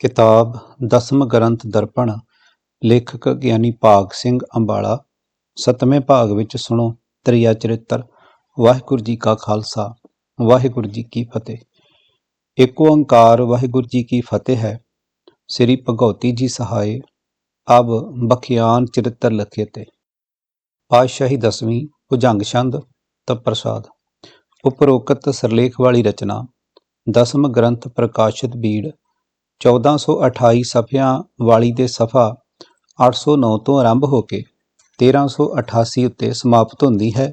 ਕਿਤਾਬ ਦਸਮ ਗ੍ਰੰਥ ਦਰਪਣ, ਲੇਖਕ ਗਿਆਨੀ ਭਾਗ ਸਿੰਘ ਅੰਬਾਲਾ, ਸਤਵੇਂ ਭਾਗ ਵਿੱਚ ਸੁਣੋ ਤ੍ਰਿਆ ਚਰਿੱਤਰ, ਵਾਹਿਗੁਰੂ ਜੀ ਕਾ ਖਾਲਸਾ, ਵਾਹਿਗੁਰੂ ਜੀ ਕੀ ਫਤਿਹ। ਏਕ ਓੰਕਾਰ ਵਾਹਿਗੁਰੂ ਜੀ ਕੀ ਫਤਿਹ ਹੈ। ਸ੍ਰੀ ਭਗਉਤੀ ਜੀ ਸਹਾਏ, ਅਬ ਬਖਿਆਨ ਚਰਿੱਤਰ ਲਖੇ ਤੇ। ਪਾਤਸ਼ਾਹੀ ਦਸਵੀਂ ਭੁਜੰਗ ਛੰਦ ਤਪ੍ਰਸਾਦ ਉਪਰੋਕਤ ਸਰਲੇਖ ਵਾਲੀ ਰਚਨਾ, ਦਸਮ ਗ੍ਰੰਥ ਪ੍ਰਕਾਸ਼ਿਤ ਬੀੜ 1428 ਸਫਿਆਂ ਵਾਲੀ ਦੇ ਸਫਾ 809 ਤੋਂ ਆਰੰਭ ਹੋ ਕੇ 1388 ਉੱਤੇ ਸਮਾਪਤ ਹੁੰਦੀ ਹੈ,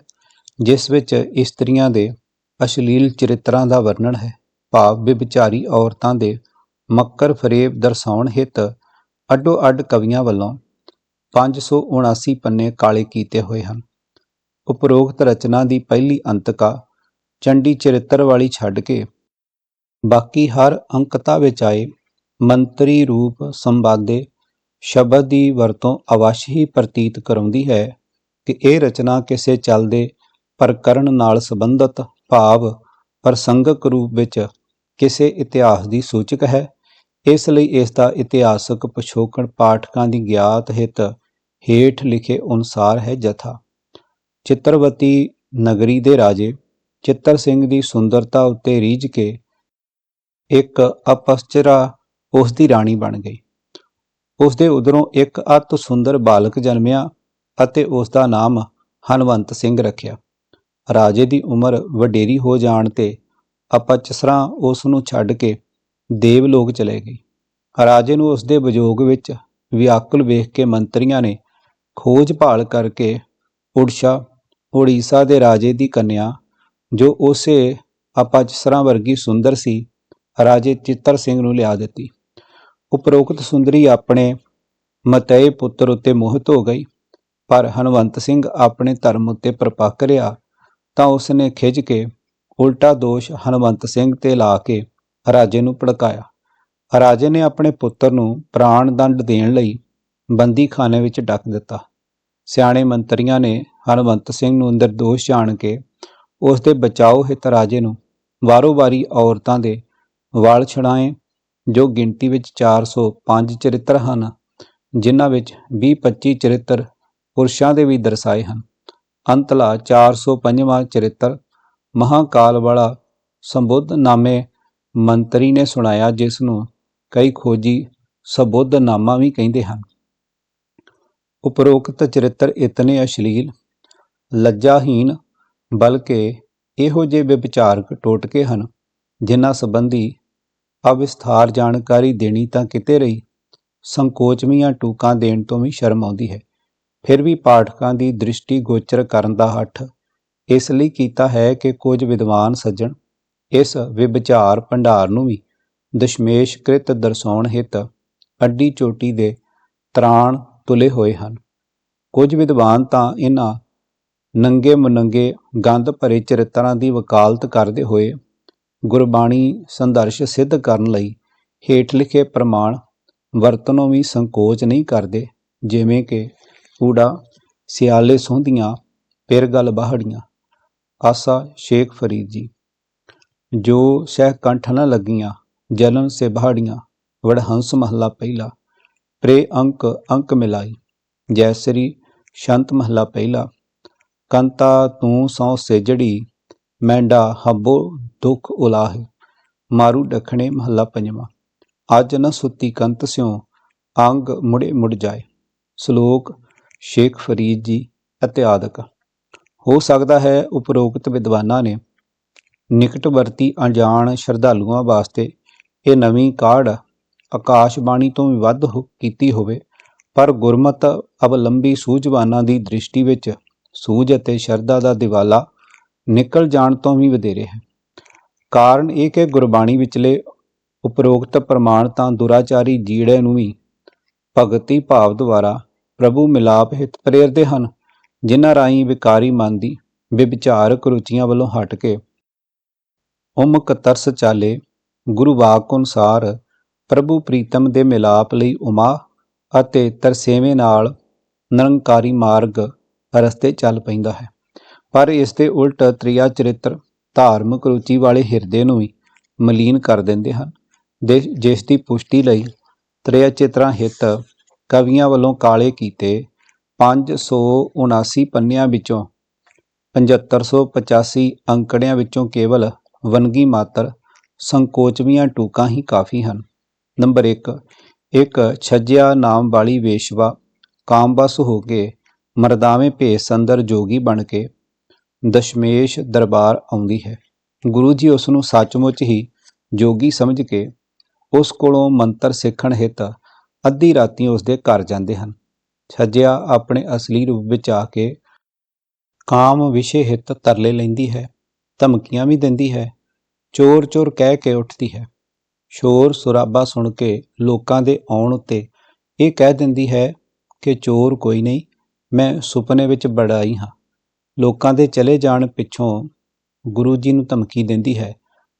ਜਿਸ ਵਿੱਚ ਇਸਤਰੀਆਂ ਦੇ ਅਸ਼ਲੀਲ ਚਰਿੱਤਰਾਂ ਦਾ ਵਰਣਨ ਹੈ। ਭਾਵ ਵਿਭਚਾਰੀ ਔਰਤਾਂ ਦੇ ਮੱਕਰ ਫਰੇਬ ਦਰਸਾਉਣ ਹਿੱਤ ਅੱਡੋ ਅੱਡ ਕਵੀਆਂ ਵੱਲੋਂ 579 ਪੰਨੇ ਕਾਲੇ ਕੀਤੇ ਹੋਏ ਹਨ। ਉਪਰੋਕਤ ਰਚਨਾ ਦੀ ਪਹਿਲੀ ਅੰਤਕਾ ਚੰਡੀ ਚਰਿੱਤਰ ਵਾਲੀ ਛੱਡ ਕੇ ਬਾਕੀ ਹਰ ਅੰਕਤਾ ਵਿੱਚ ਆਏ ਮੰਤਰੀ ਰੂਪ ਸੰਵਾਦੇ ਸ਼ਬਦ ਦੀ ਵਰਤੋਂ ਅਵਸ਼ ਹੀ ਪ੍ਰਤੀਤ ਕਰਾਉਂਦੀ ਹੈ ਕਿ ਇਹ ਰਚਨਾ ਕਿਸੇ ਚੱਲਦੇ ਪ੍ਰਕਰਨ ਨਾਲ ਸੰਬੰਧਿਤ ਭਾਵ ਪ੍ਰਸੰਗਕ ਰੂਪ ਵਿੱਚ ਕਿਸੇ ਇਤਿਹਾਸ ਦੀ ਸੂਚਕ ਹੈ। ਇਸ ਲਈ ਇਸ ਦਾ ਇਤਿਹਾਸਕ ਪਿਛੋਕੜ ਪਾਠਕਾਂ ਦੀ ਗਿਆਤ ਹਿੱਤ ਹੇਠ ਲਿਖੇ ਅਨੁਸਾਰ ਹੈ ਜਥਾ। ਚਿੱਤਰਵਤੀ ਨਗਰੀ ਦੇ ਰਾਜੇ ਚਿੱਤਰ ਸਿੰਘ ਦੀ ਸੁੰਦਰਤਾ ਉੱਤੇ ਰੀਝ ਕੇ ਇੱਕ ਅਪਸਚਰਾ ਉਸ ਦੀ ਰਾਣੀ ਬਣ ਗਈ। ਉਸ ਦੇ ਉਧਰੋਂ ਇੱਕ ਅਤ ਸੁੰਦਰ ਬਾਲਕ ਜਨਮਿਆ ਅਤੇ ਉਸ ਦਾ ਨਾਮ ਹਨਵੰਤ ਸਿੰਘ ਰੱਖਿਆ। ਰਾਜੇ ਦੀ ਉਮਰ ਵਡੇਰੀ ਹੋ ਜਾਣ ਤੇ ਅਪਚਸਰਾ ਉਸ ਨੂੰ ਛੱਡ ਕੇ ਦੇਵਲੋਕ ਚਲੇ ਗਈ ਰਾਜੇ ਨੂੰ ਉਸ ਦੇ ਵਿਜੋਗ ਵਿੱਚ ਵਿਆਕੁਲ ਵੇਖ ਕੇ ਮੰਤਰੀਆਂ ਨੇ ਖੋਜ ਭਾਲ ਕਰਕੇ ਉੜਸ਼ਾ, ਉੜੀਸਾ ਦੇ ਰਾਜੇ ਦੀ ਕੰਨਿਆ, ਜੋ ਉਸੇ ਅਪਚਸਰਾ ਵਰਗੀ ਸੁੰਦਰ ਸੀ, ਰਾਜੇ ਚਿੱਤਰ ਸਿੰਘ ਨੂੰ ਲਿਆ ਦਿੱਤੀ। ਉਪਰੋਕਤ ਸੁੰਦਰੀ ਆਪਣੇ ਮਤਏ ਪੁੱਤਰ ਉੱਤੇ ਮੋਹਿਤ ਹੋ ਗਈ, ਪਰ ਹਨਵੰਤ ਸਿੰਘ ਆਪਣੇ ਧਰਮ ਉੱਤੇ ਪਰਪੱਕ ਰਿਹਾ, ਤਾਂ ਉਸਨੇ ਖਿੱਚ ਕੇ ਉਲਟਾ ਦੋਸ਼ ਹਨਵੰਤ ਸਿੰਘ ਤੇ ਲਾ ਕੇ ਰਾਜੇ ਨੂੰ ਭੜਕਾਇਆ। ਰਾਜੇ ਨੇ ਆਪਣੇ ਪੁੱਤਰ ਨੂੰ ਪ੍ਰਾਣ ਦੰਡ ਦੇਣ ਲਈ ਬੰਦੀਖਾਨੇ ਵਿੱਚ ਡੱਕ ਦਿੱਤਾ। ਸਿਆਣੇ ਮੰਤਰੀਆਂ ਨੇ ਹਨਵੰਤ ਸਿੰਘ ਨੂੰ ਨਿਰਦੋਸ਼ ਜਾਣ ਕੇ ਉਸ ਦੇ ਬਚਾਓ ਹਿੱਤ ਰਾਜੇ ਨੂੰ ਵਾਰੋ-ਵਾਰੀ ਔਰਤਾਂ ਦੇ ਵਾਲ ਛੜਾਏ ਜੋ ਗਿਣਤੀ ਵਿੱਚ 405 ਚਰਿੱਤਰ ਹਨ, ਜਿਨ੍ਹਾਂ ਵਿੱਚ 20-25 ਚਰਿੱਤਰ ਪੁਰਸ਼ਾਂ ਦੇ ਵੀ ਦਰਸਾਏ ਹਨ। ਅੰਤਲਾ 405ਵਾਂ ਚਰਿੱਤਰ ਮਹਾਕਾਲ ਵਾਲਾ ਸੰਬੁੱਧ ਨਾਮੇ ਮੰਤਰੀ ਨੇ ਸੁਣਾਇਆ, ਜਿਸ ਨੂੰ ਕਈ ਖੋਜੀ ਸਬੁੱਧ ਨਾਮਾ ਵੀ ਕਹਿੰਦੇ ਹਨ। ਉਪਰੋਕਤ ਚਰਿੱਤਰ ਇਤਨੇ ਅਸ਼ਲੀਲ ਲੱਜਾਹੀਨ ਬਲਕਿ ਇਹੋ ਜਿਹੇ ਵਿਚਾਰਕ ਟੋਟਕੇ ਹਨ, ਜਿਨ੍ਹਾਂ ਸੰਬੰਧੀ ਅਵਿਸਥਾਰ ਜਾਣਕਾਰੀ ਦੇਣੀ ਤਾਂ ਕਿਤੇ ਰਹੀ। ਸੰਕੋਚਵੀਆਂ ਟੂਕਾਂ ਦੇਣ ਤੋਂ ਵੀ ਸ਼ਰਮ ਆਉਂਦੀ ਹੈ। ਫਿਰ ਵੀ ਪਾਠਕਾਂ ਦੀ ਦ੍ਰਿਸ਼ਟੀ ਗੋਚਰ ਕਰਨ ਦਾ ਹੱਠ। ਇਸ ਲਈ ਕੀਤਾ ਹੈ ਕਿ ਕੁਝ ਵਿਦਵਾਨ ਸੱਜਣ, ਇਸ ਵਿਭਚਾਰ ਭੰਡਾਰ ਨੂੰ ਵੀ ਦਸ਼ਮੇਸ਼ ਕ੍ਰਿਤ ਦਰਸਾਉਣ ਹਿੱਤ ਅੱਡੀ ਚੋਟੀ ਦੇ ਤਰਾਣ ਤੁਲੇ ਹੋਏ ਹਨ। ਕੁਝ ਵਿਦਵਾਨ ਤਾਂ ਇਹਨਾਂ ਨੰਗੇ ਮੁਨੰਗੇ ਗੰਦ ਭਰੇ ਚਰਿੱਤਰਾਂ ਦੀ ਵਕਾਲਤ ਕਰਦੇ ਹੋਏ ਗੁਰਬਾਣੀ ਸੰਦਰਸ਼ ਸਿੱਧ ਕਰਨ ਲਈ ਹੇਠ ਲਿਖੇ ਪ੍ਰਮਾਣ ਵਰਤਨੋਂ ਵੀ ਸੰਕੋਚ ਨਹੀਂ ਕਰਦੇ, ਜਿਵੇਂ ਕਿ ਊੜਾ, ਸਿਆਲੇ ਸੋਹੰਦੀਆਂ ਪਿਰ ਗਲ ਬਾਹੜੀਆਂ। ਆਸਾ ਸ਼ੇਖ ਫਰੀਦ ਜੀ, ਜੋ ਸਹਿ ਕੰਠ ਨ ਲੱਗੀਆਂ, ਜਲਨ ਸੇ ਬਾਹੜੀਆਂ, ਵੜਹੰਸ ਮਹੱਲਾ ਪਹਿਲਾ ਪ੍ਰੇ ਅੰਕ ਅੰਕ ਮਿਲਾਈ ਜੈਸਰੀ ਸ਼ੰਤ ਮਹੱਲਾ ਪਹਿਲਾ, ਕੰਤਾ ਤੂੰ ਸੌ ਸੇਜੜੀ ਮੈਂਡਾ ਹੱਬੋ ਦੁੱਖ ਉਲਾਹੇ, ਮਾਰੂ ਡਖਣੇ ਮਹੱਲਾ ਪੰਜਵਾਂ। ਅੱਜ ਨ ਸੁੱਤੀ ਕੰਤ ਸਿਉ ਅੰਗ ਮੁੜੇ ਮੁੜ ਜਾਏ। ਸ਼ਲੋਕ, ਸ਼ੇਖ ਫਰੀਦ ਜੀ ਇਤਿਆਦਿਕ ਹੋ ਸਕਦਾ ਹੈ ਉਪਰੋਕਤ ਵਿਦਵਾਨਾਂ ਨੇ ਨਿਕਟਵਰਤੀ ਅਣਜਾਣ ਸ਼ਰਧਾਲੂਆਂ ਵਾਸਤੇ ਇਹ ਨਵੀਂ ਕਾਢ ਆਕਾਸ਼ਬਾਣੀ ਤੋਂ ਵੀ ਵੱਧ ਕੀਤੀ ਹੋਵੇ, ਪਰ ਗੁਰਮਤ ਅਵਲੰਬੀ ਸੂਝਵਾਨਾਂ ਦੀ ਦ੍ਰਿਸ਼ਟੀ ਵਿੱਚ ਸੂਝ ਅਤੇ ਸ਼ਰਧਾ ਦਾ ਦਿਵਾਲਾ ਨਿਕਲ ਜਾਣ ਤੋਂ ਵੀ ਵਧੇਰੇ ਹੈ। ਕਾਰਨ ਇਹ ਕਿ ਗੁਰਬਾਣੀ ਵਿਚਲੇ ਉਪਰੋਕਤ ਪ੍ਰਮਾਣ ਤਾਂ ਦੁਰਾਚਾਰੀ ਜੀੜੇ ਨੂੰ ਵੀ ਭਗਤੀ ਭਾਵ ਦੁਆਰਾ ਪ੍ਰਭੂ ਮਿਲਾਪ ਹਿਤ ਪ੍ਰੇਰਦੇ ਹਨ, ਜਿਨ੍ਹਾਂ ਰਾਹੀਂ ਵਿਕਾਰੀ ਮਨ ਦੀ ਵਿਚਾਰਕ ਰੁਚੀਆਂ ਵੱਲੋਂ ਹਟ ਕੇ ਉਮਕ ਤਰਸ ਚਾਲੇ ਗੁਰੂ ਵਾਕ ਅਨੁਸਾਰ ਪ੍ਰਭੂ ਪ੍ਰੀਤਮ ਦੇ ਮਿਲਾਪ ਲਈ ਉਮਾ ਅਤੇ ਤਰਸੇਵੇਂ ਨਾਲ ਨਿਰੰਕਾਰੀ ਮਾਰਗ ਰਸਤੇ ਚੱਲ ਪੈਂਦਾ ਹੈ। ਪਰ ਇਸ ਦੇ ਉਲਟ ਤ੍ਰਿਆ ਚਰਿੱਤਰ ਧਾਰਮਿਕ ਰੁਚੀ ਵਾਲੇ ਹਿਰਦੇ ਨੂੰ ਵੀ ਮਲੀਨ ਕਰ ਦਿੰਦੇ ਹਨ। ਦੇ ਜਿਸ ਦੀ ਪੁਸ਼ਟੀ ਲਈ ਤ੍ਰਿਆ ਚਿਤਰਾਂ ਹਿੱਤ ਕਵੀਆਂ ਵੱਲੋਂ ਕਾਲੇ ਕੀਤੇ 579 ਪੰਨਿਆਂ ਵਿੱਚੋਂ 7585 ਅੰਕੜਿਆਂ ਵਿੱਚੋਂ ਕੇਵਲ ਵੰਨਗੀ ਮਾਤਰ ਸੰਕੋਚਵੀਆਂ ਟੂਕਾਂ ਹੀ ਕਾਫੀ ਹਨ। ਨੰਬਰ 1 ਇੱਕ ਛੱਜਿਆ ਨਾਮ ਵਾਲੀ ਵੇਸ਼ਵਾ ਕਾਮਬਸ ਹੋ ਕੇ ਮਰਦਾਵੇਂ ਭੇਸ ਅੰਦਰ ਜੋਗੀ ਬਣ ਕੇ ਦਸ਼ਮੇਸ਼ ਦਰਬਾਰ ਆਉਂਦੀ ਹੈ। ਗੁਰੂ ਜੀ ਉਸ ਨੂੰ ਸੱਚਮੁੱਚ ਹੀ ਜੋਗੀ ਸਮਝ ਕੇ ਉਸ ਕੋਲੋਂ ਮੰਤਰ ਸਿੱਖਣ ਹਿੱਤ ਅੱਧੀ ਰਾਤੀ ਉਸ ਦੇ ਘਰ ਜਾਂਦੇ ਹਨ। ਛੱਜਿਆ ਆਪਣੇ ਅਸਲੀ ਰੂਪ ਵਿੱਚ ਆ ਕੇ ਕਾਮ ਵਿਸ਼ੇ ਹਿੱਤ ਤਰਲੇ ਲੈਂਦੀ ਹੈ, ਧਮਕੀਆਂ ਵੀ ਦਿੰਦੀ ਹੈ ਚੋਰ ਚੋਰ ਕਹਿ ਕੇ ਉੱਠਦੀ ਹੈ। ਸ਼ੋਰ ਸੁਰਾਬਾ ਸੁਣ ਕੇ ਲੋਕਾਂ ਦੇ ਆਉਣ ਉੱਤੇ ਇਹ ਕਹਿ ਦਿੰਦੀ ਹੈ ਕਿ ਚੋਰ ਕੋਈ ਨਹੀਂ, ਮੈਂ ਸੁਪਨੇ ਵਿੱਚ ਬੜਾਈ ਹਾਂ। ਲੋਕਾਂ ਦੇ ਚਲੇ ਜਾਣ ਪਿੱਛੋਂ ਗੁਰੂ ਜੀ ਨੂੰ ਧਮਕੀ ਦਿੰਦੀ ਹੈ।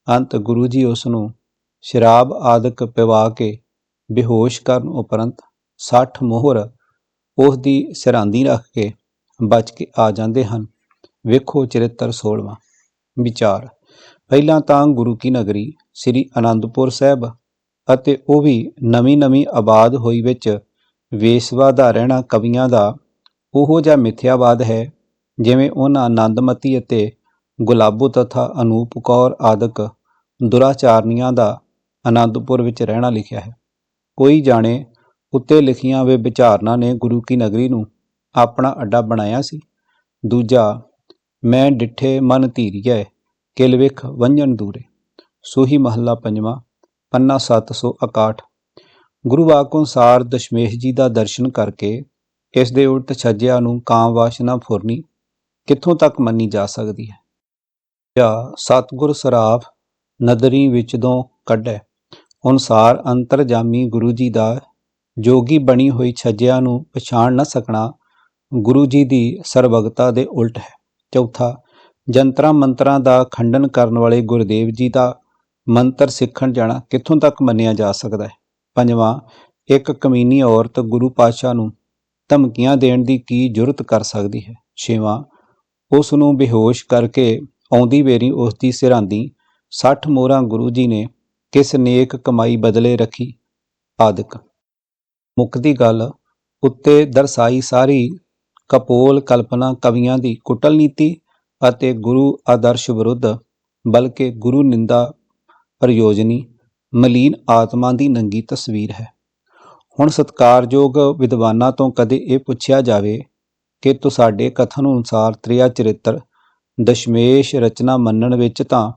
ਅੰਤ ਗੁਰੂ ਜੀ ਉਸ ਨੂੰ ਸ਼ਰਾਬ ਆਦਿਕ ਪਿਵਾ ਕੇ ਬੇਹੋਸ਼ ਕਰਨ ਉਪਰੰਤ 60 ਮੋਹਰ ਉਸ ਦੀ ਸਿਰਾਂਦੀ ਰੱਖ ਕੇ ਬਚ ਕੇ ਆ ਜਾਂਦੇ ਹਨ। ਵੇਖੋ ਚਰਿੱਤਰ 16ਵਾਂ ਵਿਚਾਰ। ਪਹਿਲਾਂ ਤਾਂ ਗੁਰੂ ਕੀ ਨਗਰੀ ਸ੍ਰੀ ਅਨੰਦਪੁਰ ਸਾਹਿਬ ਅਤੇ ਉਹ ਵੀ ਨਵੀਂ ਨਵੀਂ ਆਬਾਦ ਹੋਈ ਵਿੱਚ ਵੇਸਵਾ ਦਾ ਰਹਿਣਾ ਕਵੀਆਂ ਦਾ ਉਹੋ ਜਿਹਾ ਮਿਥਿਆਵਾਦ ਹੈ ਜਿਵੇਂ ਉਹਨਾਂ ਆਨੰਦਮਤੀ ਅਤੇ ਗੁਲਾਬੋ ਤਥਾ ਅਨੂਪ ਕੌਰ ਆਦਿਕ ਦੁਰਾਚਾਰਨੀਆਂ ਦਾ ਆਨੰਦਪੁਰ ਵਿੱਚ ਰਹਿਣਾ ਲਿਖਿਆ ਹੈ। ਕੋਈ ਜਾਣੇ ਉੱਤੇ ਲਿਖੀਆਂ ਵੇ ਵਿਚਾਰਨਾ ਨੇ ਗੁਰੂ ਕੀ ਨਗਰੀ ਨੂੰ ਆਪਣਾ ਅੱਡਾ ਬਣਾਇਆ ਸੀ। ਦੂਜਾ, ਮੈਂ ਡਿੱਠੇ ਮਨ ਧੀਰੀਐ, ਕਿਲ ਵਿਖ ਵੰਜਨ ਦੂਰੇ। ਸੋਹੀ ਮਹੱਲਾ ਪੰਜਵਾਂ, ਪੰਨਾ 761 ਗੁਰੂ ਵਾਕ ਅਨੁਸਾਰ ਦਸ਼ਮੇਸ਼ ਜੀ ਦਾ ਦਰਸ਼ਨ ਕਰਕੇ ਇਸ ਦੇ ਉਲਟ ਛੱਜਿਆ ਨੂੰ ਕਾਮ ਵਾਸ਼ਨਾ ਫੁਰਨੀ ਕਿੱਥੋਂ ਤੱਕ ਮੰਨੀ ਜਾ ਸਕਦੀ ਹੈ? ਜਾਂ ਸਤਗੁਰ ਸਰਾਫ ਨਦਰੀ ਵਿੱਚੋਂ ਕੱਢੈ। ਅਨੁਸਾਰ ਅੰਤਰਜਾਮੀ ਗੁਰੂ ਜੀ ਦਾ ਜੋਗੀ ਬਣੀ ਹੋਈ ਛੱਜਿਆਂ ਨੂੰ ਪਛਾਣ ਨਾ ਸਕਣਾ ਗੁਰੂ ਜੀ ਦੀ ਸਰਬਗਤਾ ਦੇ ਉਲਟ ਹੈ। ਚੌਥਾ, ਜੰਤਰਾਂ ਮੰਤਰਾਂ ਦਾ ਖੰਡਨ ਕਰਨ ਵਾਲੇ ਗੁਰਦੇਵ ਜੀ ਦਾ ਮੰਤਰ ਸਿੱਖਣ ਜਾਣਾ ਕਿੱਥੋਂ ਤੱਕ ਮੰਨਿਆ ਜਾ ਸਕਦਾ ਹੈ? ਪੰਜਵਾਂ, ਇੱਕ ਕਮੀਨੀ ਔਰਤ ਗੁਰੂ ਪਾਤਸ਼ਾਹ ਨੂੰ ਧਮਕੀਆਂ ਦੇਣ ਦੀ ਕੀ ਜੁਰਤ ਕਰ ਸਕਦੀ ਹੈ? ਛੇਵਾਂ ਉਸ ਨੂੰ ਬੇਹੋਸ਼ ਕਰਕੇ ਆਉਂਦੀ ਵੇਰੀ ਉਸ ਦੀ ਸਿਰਾਂਦੀ 60 ਮੋਹਰਾਂ ਗੁਰੂ ਜੀ ਨੇ ਕਿਸ ਨੇਕ ਕਮਾਈ ਬਦਲੇ ਰੱਖੀ। ਆਦਿਕ ਮੁੱਕਦੀ ਗੱਲ, ਉੱਤੇ ਦਰਸਾਈ ਸਾਰੀ ਕਪੋਲ ਕਲਪਨਾ ਕਵੀਆਂ ਦੀ ਕੁਟਲ ਨੀਤੀ ਅਤੇ ਗੁਰੂ ਆਦਰਸ਼ ਵਿਰੁੱਧ, ਬਲਕਿ ਗੁਰੂ ਨਿੰਦਾ ਪ੍ਰਯੋਜਨੀ, ਮਲੀਨ ਆਤਮਾ ਦੀ ਨੰਗੀ ਤਸਵੀਰ ਹੈ। ਹੁਣ ਸਤਕਾਰਯੋਗ ਵਿਦਵਾਨਾਂ ਤੋਂ ਕਦੇ ਇਹ ਪੁੱਛਿਆ ਜਾਵੇ ਕਿ ਤੁਹਾਡੇ ਕਥਨ ਅਨੁਸਾਰ ਤ੍ਰਿਆ ਚਰਿੱਤਰ ਦਸ਼ਮੇਸ਼ ਰਚਨਾ ਮੰਨਣ ਵਿੱਚ ਤਾਂ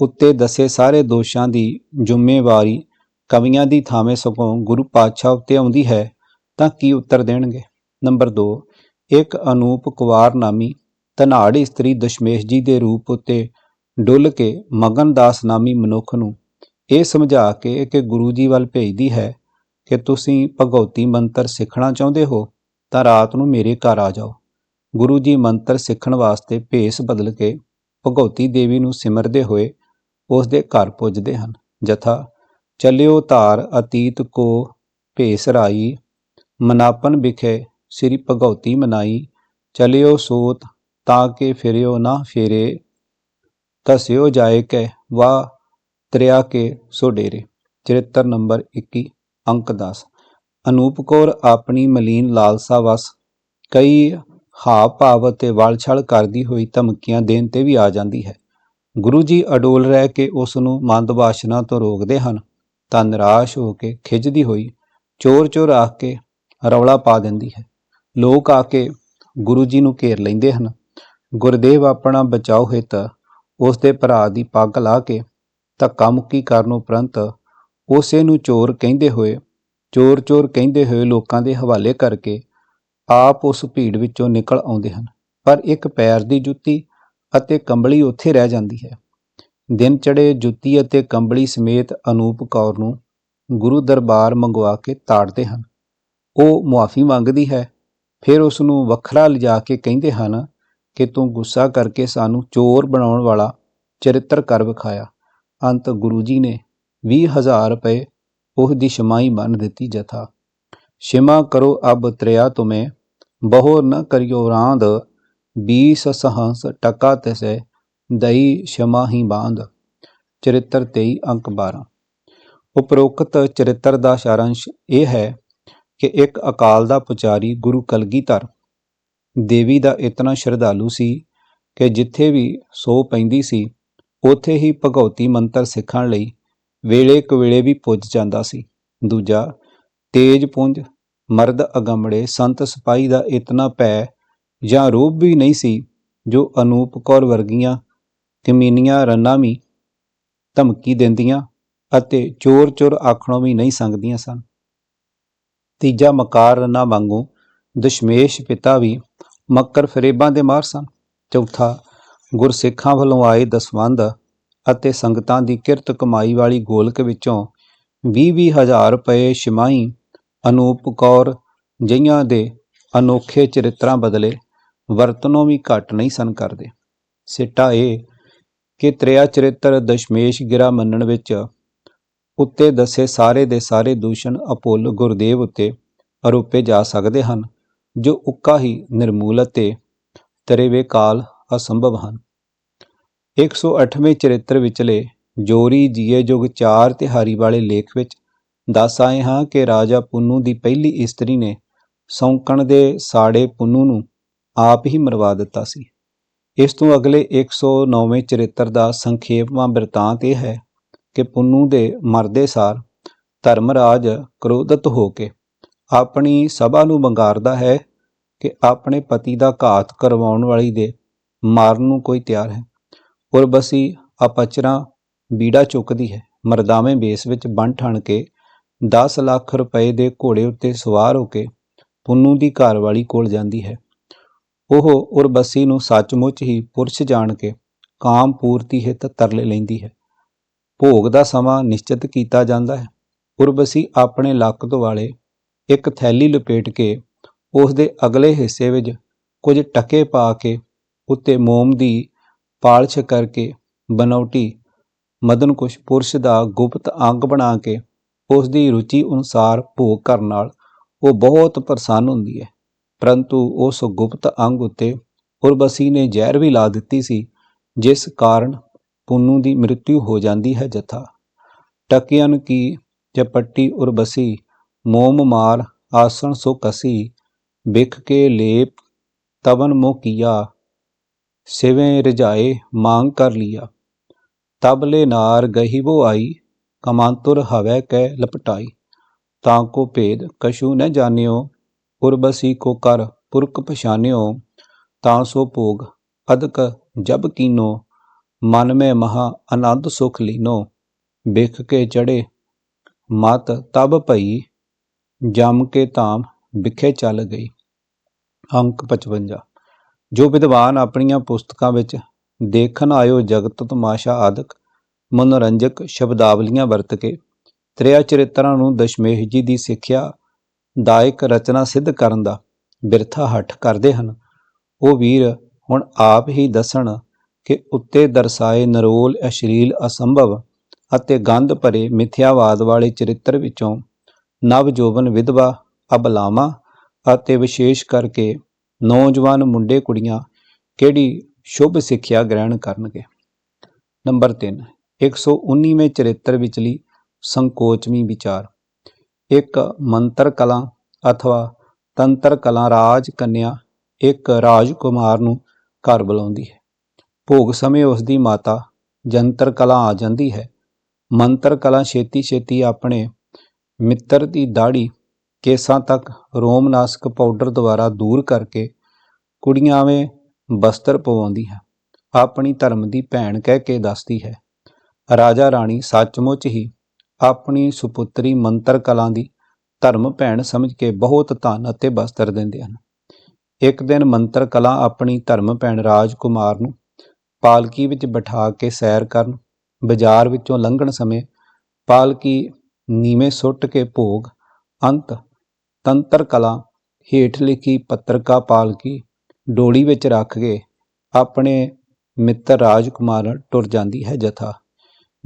ਉੱਤੇ ਦੱਸੇ ਸਾਰੇ ਦੋਸ਼ਾਂ ਦੀ ਜ਼ਿੰਮੇਵਾਰੀ ਕਵੀਆਂ ਦੀ ਥਾਵੇਂ ਸਗੋਂ ਗੁਰੂ ਪਾਤਸ਼ਾਹ ਉੱਤੇ ਆਉਂਦੀ ਹੈ, ਤਾਂ ਕੀ ਉੱਤਰ ਦੇਣਗੇ? ਨੰਬਰ 2 ਇੱਕ ਅਨੂਪ ਕੁਵਾਰ ਨਾਮੀ ਧਨਾੜ ਇਸਤਰੀ ਦਸ਼ਮੇਸ਼ ਜੀ ਦੇ ਰੂਪ ਉੱਤੇ ਡੁੱਲ ਕੇ ਮਗਨਦਾਸ ਨਾਮੀ ਮਨੁੱਖ ਨੂੰ ਇਹ ਸਮਝਾ ਕੇ ਕਿ ਗੁਰੂ ਜੀ ਵੱਲ ਭੇਜਦੀ ਹੈ ਕਿ ਤੁਸੀਂ ਭਗਉਤੀ ਮੰਤਰ ਸਿੱਖਣਾ ਚਾਹੁੰਦੇ ਹੋ। ਤਾਂ ਰਾਤ ਨੂੰ ਮੇਰੇ ਘਰ ਆ ਜਾਓ। ਗੁਰੂ ਜੀ ਮੰਤਰ ਸਿੱਖਣ ਵਾਸਤੇ ਭੇਸ ਬਦਲ ਕੇ ਭਗਉਤੀ ਦੇਵੀ ਨੂੰ ਸਿਮਰਦੇ ਹੋਏ ਉਸ ਦੇ ਘਰ ਪੁੱਜਦੇ ਹਨ। ਜਥਾ, ਚਲਿਓ ਧਾਰ ਅਤੀਤ ਕੋ ਭੇਸ ਰਾਈ, ਮਨਾਪਨ ਵਿਖੇ ਸ੍ਰੀ ਭਗਉਤੀ ਮਨਾਈ, ਚਲਿਓ ਸੋਤ ਤਾਂ ਕਿ ਫਿਰਿਓ ਨਾ ਫੇਰੇ, ਧਸਿਓ ਜਾਏ ਕੇ ਵਾ ਤ੍ਰਿਆ ਕੇ ਸੋ ਡੇਰੇ। ਚਰਿੱਤਰ ਨੰਬਰ 21 ਅੰਕ 10 ਅਨੂਪ ਕੌਰ ਆਪਣੀ ਮਲੀਨ ਲਾਲਸਾ ਵਸ ਕਈ ਹਾਵ ਭਾਵ ਅਤੇ ਵਲਛਲ ਕਰਦੀ ਹੋਈ ਧਮਕੀਆਂ ਦੇਣ ਤੇ ਵੀ ਆ ਜਾਂਦੀ ਹੈ। ਗੁਰੂ ਜੀ ਅਡੋਲ ਰਹਿ ਕੇ ਉਸ ਨੂੰ ਮੰਦ ਵਾਸ਼ਨਾ ਤੋਂ ਰੋਕਦੇ ਹਨ। ਤਾਂ ਨਿਰਾਸ਼ ਹੋ ਕੇ ਖਿੱਚਦੀ ਹੋਈ ਚੋਰ ਚੋਰ ਆਖ ਕੇ ਰੌਲਾ ਪਾ ਦਿੰਦੀ ਹੈ। ਲੋਕ ਆ ਕੇ ਗੁਰੂ ਜੀ ਨੂੰ ਘੇਰ ਲੈਂਦੇ ਹਨ। ਗੁਰਦੇਵ ਆਪਣਾ ਬਚਾਓ ਹਿੱਤ ਉਸ ਦੇ ਭਰਾ ਦੀ ਪੱਗ ਲਾ ਕੇ ਧੱਕਾ ਮੁੱਕੀ ਕਰਨ ਉਪਰੰਤ ਉਸੇ ਨੂੰ ਚੋਰ ਕਹਿੰਦੇ ਹੋਏ ਚੋਰ ਚੋਰ ਕਹਿੰਦੇ ਹੋਏ ਲੋਕਾਂ ਦੇ ਹਵਾਲੇ ਕਰਕੇ ਆਪ ਉਸ ਭੀੜ ਵਿੱਚੋਂ ਨਿਕਲ ਆਉਂਦੇ ਹਨ। ਪਰ ਇੱਕ ਪੈਰ ਦੀ ਜੁੱਤੀ ਅਤੇ ਕੰਬਲੀ ਉੱਥੇ ਰਹਿ ਜਾਂਦੀ ਹੈ। ਦਿਨ ਚੜੇ ਜੁੱਤੀ ਅਤੇ ਕੰਬਲੀ ਸਮੇਤ ਅਨੂਪ ਕੌਰ ਨੂੰ ਗੁਰੂ ਦਰਬਾਰ ਮੰਗਵਾ ਕੇ ਤਾੜਦੇ ਹਨ। ਉਹ ਮੁਆਫੀ ਮੰਗਦੀ ਹੈ। ਫਿਰ ਉਸ ਨੂੰ ਵੱਖਰਾ ਲਿਜਾ ਕੇ ਕਹਿੰਦੇ ਹਨ ਕਿ ਤੂੰ ਗੁੱਸਾ ਕਰਕੇ ਸਾਨੂੰ ਚੋਰ ਬਣਾਉਣ ਵਾਲਾ ਚਰਿੱਤਰ ਕਰ ਵਿਖਾਇਆ। ਅੰਤ ਗੁਰੂ ਜੀ ਨੇ 20000 ਰੁਪਏ ਉਹ ਦੀ ਸ਼ਮਾਈ ਬੰਨ ਦਿੱਤੀ ਜਥਾ। ਸ਼ਿਮਾ ਕਰੋ ਅਬ ਤ੍ਰਿਆ ਤੁਮੇ ਬਹੁ ਨ ਕਰਿਓ ਰਾਂਦ 20 ਸਹੰਸ ਟਕਾ ਤੈਸੇ, ਦਈ ਸ਼ਮਾ ਹੀ ਬਾਂਧ ਚਰਿੱਤਰ 23 ਅੰਕ 12 ਉਪਰੋਕਤ ਚਰਿੱਤਰ ਦਾ ਸਾਰਾਂਸ਼ ਇਹ ਹੈ ਕਿ ਇੱਕ ਅਕਾਲ ਦਾ ਪੁਜਾਰੀ ਗੁਰੂ ਕਲਗੀਧਰ, ਦੇਵੀ ਦਾ ਇਤਨਾ ਸ਼ਰਧਾਲੂ ਸੀ ਕਿ ਜਿੱਥੇ ਵੀ ਸੋ ਪੈਂਦੀ ਸੀ, ਉੱਥੇ ਹੀ ਭਗਉਤੀ ਮੰਤਰ ਸਿੱਖਣ ਲਈ ਵੇਲੇ ਕੁਵੇਲੇ ਵੀ ਪੁੱਜ ਜਾਂਦਾ ਸੀ। ਦੂਜਾ, ਤੇਜ ਪੁੰਜ, ਮਰਦ ਅਗੰਮੜੇ, ਸੰਤ ਸਿਪਾਹੀ ਦਾ ਇਤਨਾ ਭੈ ਜਾਂ ਰੂਪ ਵੀ ਨਹੀਂ ਸੀ ਜੋ ਅਨੂਪ ਕੌਰ ਵਰਗੀਆਂ ਕਮੀਨੀਆਂ ਰੰਨਾਂ ਵੀ ਧਮਕੀ ਦਿੰਦੀਆਂ ਅਤੇ ਚੋਰ ਚੋਰ ਆਖਣੋਂ ਵੀ ਨਹੀਂ ਸੰਗਦੀਆਂ ਸਨ। ਤੀਜਾ, ਮਕਾਰ ਰੰਨਾਂ ਵਾਂਗੂ ਦਸ਼ਮੇਸ਼ ਪਿਤਾ ਵੀ ਮੱਕਰ ਫਰੇਬਾਂ ਦੇ ਮਾਰ ਸਨ। ਚੌਥਾ, ਗੁਰਸਿੱਖਾਂ ਵੱਲੋਂ ਆਏ ਦਸਵੰਧ ਅਤੇ ਸੰਗਤਾਂ ਦੀ ਕਿਰਤ ਕਮਾਈ ਵਾਲੀ ਗੋਲਕ ਵਿੱਚੋਂ 20-20 ਹਜ਼ਾਰ ਰੁਪਏ ਛਮਾਈ, ਅਨੂਪ ਕੌਰ ਜਿਹੀਆਂ ਦੇ ਅਨੋਖੇ ਚਰਿੱਤਰਾਂ ਬਦਲੇ ਵਰਤਨੋਂ ਵੀ ਘੱਟ ਨਹੀਂ ਸਨ ਕਰਦੇ। ਸਿੱਟਾ ਇਹ ਕਿ ਤ੍ਰਿਆ ਚਰਿੱਤਰ ਦਸ਼ਮੇਸ਼ ਗਿਰਾ ਮੰਨਣ ਵਿੱਚ ਉੱਤੇ ਦੱਸੇ ਸਾਰੇ ਦੇ ਸਾਰੇ ਦੂਸ਼ਣ ਅਪੁੱਲ ਗੁਰਦੇਵ ਉੱਤੇ ਆਰੋਪੇ ਜਾ ਸਕਦੇ ਹਨ, ਜੋ ਉੱਕਾ ਹੀ ਨਿਰਮੂਲ ਅਤੇ ਤਰੇਵੇ ਕਾਲ ਅਸੰਭਵ ਹਨ। 108ਵੇਂ ਚਰਿੱਤਰ ਵਿਚਲੇ ਜੋਰੀ ਜੀਏ ਜੁਗ ਚਾਰ ਤਿਹਾਰੀ ਵਾਲੇ ਲੇਖ ਵਿੱਚ ਦੱਸ ਆਏ ਹਾਂ ਕਿ ਰਾਜਾ ਪੁੰਨੂ ਦੀ ਪਹਿਲੀ ਇਸਤਰੀ ਨੇ ਸੌਂਕਣ ਦੇ ਸਾੜੇ ਪੁੰਨੂ ਨੂੰ ਆਪ ਹੀ ਮਰਵਾ ਦਿੱਤਾ ਸੀ। ਇਸ ਤੋਂ ਅਗਲੇ 109ਵੇਂ ਚਰਿੱਤਰ ਦਾ ਸੰਖੇਪਵਾਂ ਬਿਰਤਾਂਤ ਇਹ ਹੈ ਕਿ ਪੁੰਨੂ ਦੇ ਮਰਦੇ ਸਾਰ ਧਰਮਰਾਜ ਕ੍ਰੋਧਿਤ ਹੋ ਕੇ ਆਪਣੀ ਸਭਾ ਨੂੰ ਬੰਗਾਰਦਾ ਹੈ ਕਿ ਆਪਣੇ ਪਤੀ ਦਾ ਘਾਤ ਕਰਵਾਉਣ ਵਾਲੀ ਦੇ ਮਾਰਨ ਨੂੰ ਕੋਈ ਤਿਆਰ ਹੈ। ਉਰਬਸੀ ਅਪਚਰਾ ਬੀੜਾ ਚੁੱਕਦੀ ਹੈ। ਮਰਦਾਵੇਂ ਬੇਸ ਵਿੱਚ ਬਣ ਠਣ ਕੇ 10 ਲੱਖ ਰੁਪਏ ਦੇ ਘੋੜੇ ਉੱਤੇ ਸਵਾਰ ਹੋ ਕੇ ਪੁੰਨੂ ਦੀ ਘਰਵਾਲੀ ਕੋਲ ਜਾਂਦੀ ਹੈ। ਉਹ ਉਰਬਸੀ ਨੂੰ ਸੱਚਮੁੱਚ ਹੀ ਪੁਰਸ਼ ਜਾਣ ਕੇ ਕਾਮ ਪੂਰਤੀ ਹਿਤ ਤਰਲੇ ਲੈਂਦੀ ਹੈ। ਭੋਗ ਦਾ ਸਮਾਂ ਨਿਸ਼ਚਿਤ ਕੀਤਾ ਜਾਂਦਾ ਹੈ। ਉਰਬਸੀ ਆਪਣੇ ਲੱਕ ਤੋਂ ਵਾਲੇ ਇੱਕ ਥੈਲੀ ਲਪੇਟ ਕੇ ਉਸ ਦੇ ਅਗਲੇ ਹਿੱਸੇ ਵਿੱਚ ਕੁਝ ਟਕੇ ਪਾ ਕੇ ਉੱਤੇ ਮੋਮ ਦੀ ਪਾਲਸ਼ ਕਰਕੇ ਬਨੌਟੀ ਮਦਨ ਕੁਸ਼ ਪੁਰਸ਼ ਦਾ ਗੁਪਤ ਅੰਗ ਬਣਾ ਕੇ ਉਸ ਦੀ ਰੁਚੀ ਅਨੁਸਾਰ ਭੋਗ ਕਰਨ ਨਾਲ ਉਹ ਬਹੁਤ ਪ੍ਰਸੰਨ ਹੁੰਦੀ ਹੈ। ਪਰੰਤੂ ਉਸ ਗੁਪਤ ਅੰਗ ਉੱਤੇ ਉਰਬਸੀ ਨੇ ਜ਼ਹਿਰ ਵੀ ਲਾ ਦਿੱਤੀ ਸੀ, ਜਿਸ ਕਾਰਨ ਪੁੰਨੂ ਦੀ ਮ੍ਰਿਤਿੂ ਹੋ ਜਾਂਦੀ ਹੈ ਜਥਾ। ਟਕਿਅਨ ਕੀ ਚਪੱਟੀ ਉਰਬਸੀ ਮੋਮ ਮਾਰ ਆਸਣ ਸੋ ਕਸੀ, ਬਿਖ ਕੇ ਲੇਪ ਤਵਨ ਮੋ ਕੀਆ ਸਿਵੇਂ ਰਜਾਏ ਮੰਗ ਕਰ ਲਿਆ। ਤਬਲੇ ਨਾਰ ਗਹੀਵੋ ਆਈ ਕਮਾਂਤੁਰ ਹਵੈ ਕੈ ਲਪਟਾਈ। ਤਾਂ ਕੋ ਭੇਦ ਕਛੂ ਨ ਜਾਣਿਓ ਉਰਬਸੀ ਕੋ ਕਰ ਪੁਰਖ ਪਛਾਨਿਓ ਤਾਂ ਸੋ ਭੋਗ ਅਦਕ ਜਬ ਕੀਨੋ, ਮਨ ਮੈਂ ਮਹਾ ਆਨੰਦ ਸੁਖ ਲੀਨੋ। ਬਿਖ ਕੇ ਚੜੇ ਮਤ ਤਬ ਭਈ, ਜਮ ਕੇ ਧਾਮ ਵਿਖੇ ਚੱਲ ਗਈ। ਅੰਕ 55 ਜੋ ਵਿਦਵਾਨ ਆਪਣੀਆਂ ਪੁਸਤਕਾਂ ਵਿੱਚ ਦੇਖਣ ਆਇਓ ਜਗਤ ਤਮਾਸ਼ਾ ਆਦਿਕ, ਮਨੋਰੰਜਕ ਸ਼ਬਦਾਵਲੀਆਂ ਵਰਤ ਕੇ, ਤ੍ਰਿਆ ਚਰਿੱਤਰਾਂ ਨੂੰ ਦਸ਼ਮੇਸ਼ ਜੀ ਦੀ ਸਿੱਖਿਆ ਦਾਇਕ ਰਚਨਾ ਸਿੱਧ ਕਰਨ ਦਾ ਬਿਰਥਾ ਹੱਠ ਕਰਦੇ ਹਨ। ਉਹ ਵੀਰ ਹੁਣ ਆਪ ਹੀ ਦੱਸਣ ਕਿ ਉੱਤੇ ਦਰਸਾਏ ਨਰੋਲ ਅਸ਼ਲੀਲ ਅਸੰਭਵ ਅਤੇ ਗੰਧ ਭਰੇ ਮਿਥਿਆਵਾਦ ਵਾਲੇ ਚਰਿੱਤਰ ਵਿੱਚੋਂ ਨਵਜੋਬਨ ਵਿਧਵਾ ਅਬਲਾਵਾਂ ਅਤੇ ਵਿਸ਼ੇਸ਼ ਕਰਕੇ ਨੌਜਵਾਨ ਮੁੰਡੇ ਕੁੜੀਆਂ ਕਿਹੜੀ ਸ਼ੁਭ ਸਿੱਖਿਆ ਗ੍ਰਹਿਣ ਕਰਨਗੇ? ਨੰਬਰ 3 119ਵੇਂ ਚਰਿੱਤਰ ਵਿਚਲੀ ਸੰਕੋਚਵੀਂ ਵਿਚਾਰ। ਇੱਕ ਮੰਤਰ ਕਲਾ ਅਥਵਾ ਤੰਤਰ ਕਲਾ ਰਾਜ ਕੰਨਿਆ ਇੱਕ ਰਾਜਕੁਮਾਰ ਨੂੰ ਘਰ ਬੁਲਾਉਂਦੀ ਹੈ। ਭੋਗ ਸਮੇਂ ਉਸ ਦੀ ਮਾਤਾ ਜੰਤਰ ਕਲਾ ਆ ਜਾਂਦੀ ਹੈ। ਮੰਤਰ ਕਲਾ ਛੇਤੀ ਛੇਤੀ ਆਪਣੇ ਮਿੱਤਰ ਦੀ ਦਾੜੀ ਕੇਸਾਂ ਤੱਕ ਰੋਮਨਾਸਕ ਪਾਊਡਰ ਦੁਆਰਾ ਦੂਰ ਕਰਕੇ ਕੁੜੀਆਂਵੇਂ ਬਸਤਰ ਪਵਾਉਂਦੀ ਹੈ ਆਪਣੀ ਧਰਮ ਦੀ ਭੈਣ ਕਹਿ ਕੇ ਦੱਸਦੀ ਹੈ, ਰਾਜਾ ਰਾਣੀ ਸੱਚਮੁੱਚ ਹੀ ਆਪਣੀ ਸੁਪੁੱਤਰੀ ਮੰਤਰ ਕਲਾ ਦੀ ਧਰਮ ਭੈਣ ਸਮਝ ਕੇ ਬਹੁਤ ਧਨ ਅਤੇ ਬਸਤਰ ਦਿੰਦੇ ਹਨ। ਇੱਕ ਦਿਨ ਮੰਤਰ ਕਲਾ ਆਪਣੀ ਧਰਮ ਭੈਣ ਰਾਜਕੁਮਾਰ ਨੂੰ ਪਾਲਕੀ ਵਿੱਚ ਬਿਠਾ ਕੇ ਸੈਰ ਕਰਨ, ਬਾਜ਼ਾਰ ਵਿੱਚੋਂ ਲੰਘਣ ਸਮੇਂ ਪਾਲਕੀ ਨੀਵੇਂ ਸੁੱਟ ਕੇ ਭੋਗ ਅੰਤ ਤੰਤਰ ਕਲਾ ਹੇਠ ਲਿਖੀ ਪੱਤਰਕਾ ਪਾਲਕੀ ਡੋਲੀ ਵਿੱਚ ਰੱਖ ਕੇ ਆਪਣੇ ਮਿੱਤਰ ਰਾਜਕੁਮਾਰ ਟੁਰ ਜਾਂਦੀ ਹੈ ਜਥਾ।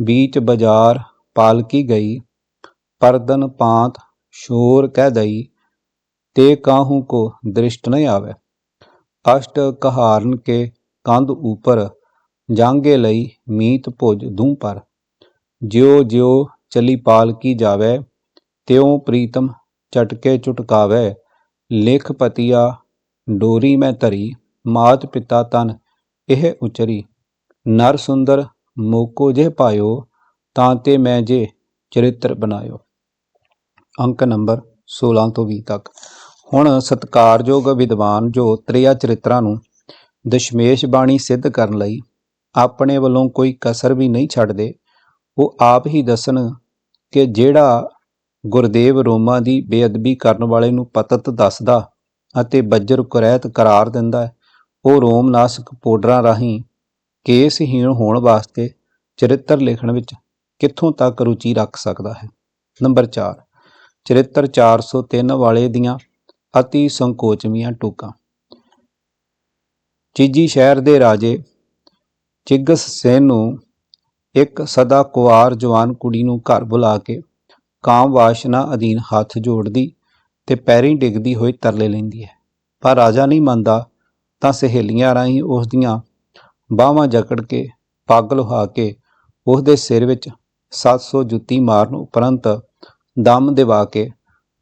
ਬੀਚ ਬਾਜ਼ਾਰ ਪਾਲਕੀ ਗਈ, ਪਰਦਨ ਪਾਂਤ ਸ਼ੋਰ ਕਹਿ ਦਈ, ਤੇ ਕਾਹੂ ਕੋ ਦ੍ਰਿਸ਼ਟ ਨਹੀਂ ਆਵੇ? ਅਸ਼ਟ ਕਹਾਰਨ ਕੇ ਕੰਧ ਉਪਰ ਜਾਂਗੇ ਲਈ ਮੀਤ ਭੁਜ ਦੂੰ ਪਰ। ਜਿਉ ਜਿਉ ਚਲੀ ਪਾਲਕੀ ਜਾਵੇ, ਤਿਉ ਪ੍ਰੀਤਮ ਚਟਕੇ ਚੁਟਕਾਵੈ ਲੇਖ ਪਤੀਆ, ਡੋਰੀ ਮੈਂ ਧਰੀ, ਮਾਤ ਪਿਤਾ ਤਨ, ਇਹ ਉਚਰੀ। ਨਰ ਸੁੰਦਰ ਮੋਕੋ ਜੇ ਪਾਇਓ, ਤਾਂ ਤੇ ਮੈਂ ਜੇ ਚਰਿੱਤਰ ਬਣਾਇਓ। ਅੰਕ ਨੰਬਰ 16 ਤੋਂ 20 ਤੱਕ। ਹੁਣ ਸਤਕਾਰਯੋਗ ਵਿਦਵਾਨ ਜੋ ਤ੍ਰਿਆ ਚਰਿੱਤਰਾਂ ਨੂੰ ਦਸ਼ਮੇਸ਼ ਬਾਣੀ ਸਿੱਧ ਕਰਨ ਲਈ ਆਪਣੇ ਵੱਲੋਂ ਕੋਈ ਕਸਰ ਵੀ ਨਹੀਂ ਛੱਡਦੇ, ਉਹ ਆਪ ਹੀ ਦੱਸਣ ਕਿ ਜਿਹੜਾ ਗੁਰਦੇਵ ਰੋਮਾ ਦੀ ਬੇਅਦਬੀ ਕਰਨ ਵਾਲੇ ਨੂੰ ਪਤਤ ਦੱਸਦਾ ਅਤੇ ਬੱਜਰ ਕੁਰੈਤ ਕਰਾਰ ਦਿੰਦਾ ਹੈ, ਉਹ ਰੋਮਨਾਸ਼ਕ ਪੋਡਰਾਂ ਰਾਹੀਂ ਕੇਸਹੀਣ ਹੋਣ ਵਾਸਤੇ ਚਰਿੱਤਰ ਲਿਖਣ ਵਿੱਚ ਕਿੱਥੋਂ ਤੱਕ ਰੁਚੀ ਰੱਖ ਸਕਦਾ ਹੈ? ਨੰਬਰ 4 ਚਰਿੱਤਰ 403 ਵਾਲੇ ਦੀਆਂ ਅਤੀ ਸੰਕੋਚਵੀਆਂ ਟੂਕਾਂ। ਚੀਜੀ ਸ਼ਹਿਰ ਦੇ ਰਾਜੇ ਚਿਗਸ ਸੈਨ ਨੂੰ ਇੱਕ ਸਦਾ ਕੁਆਰ ਜਵਾਨ ਕੁੜੀ ਨੂੰ ਘਰ ਬੁਲਾ ਕੇ ਕਾਮ ਵਾਸ਼ਨਾ ਅਧੀਨ ਹੱਥ ਜੋੜਦੀ ਤੇ ਪੈਰੀਂ ਡਿੱਗਦੀ ਹੋਈ ਤਰਲੇ ਲੈਂਦੀ ਹੈ। ਪਰ ਰਾਜਾ ਨਹੀਂ ਮੰਨਦਾ, ਤਾਂ ਸਹੇਲੀਆਂ ਰਾਹੀਂ ਉਸ ਦੀਆਂ ਬਾਹਾਂ ਜਕੜ ਕੇ, ਪੱਗ ਲੁਹਾ ਕੇ, ਉਸ ਦੇ ਸਿਰ ਵਿੱਚ 700 ਜੁੱਤੀ ਮਾਰਨ ਉਪਰੰਤ ਦਮ ਦਿਵਾ ਕੇ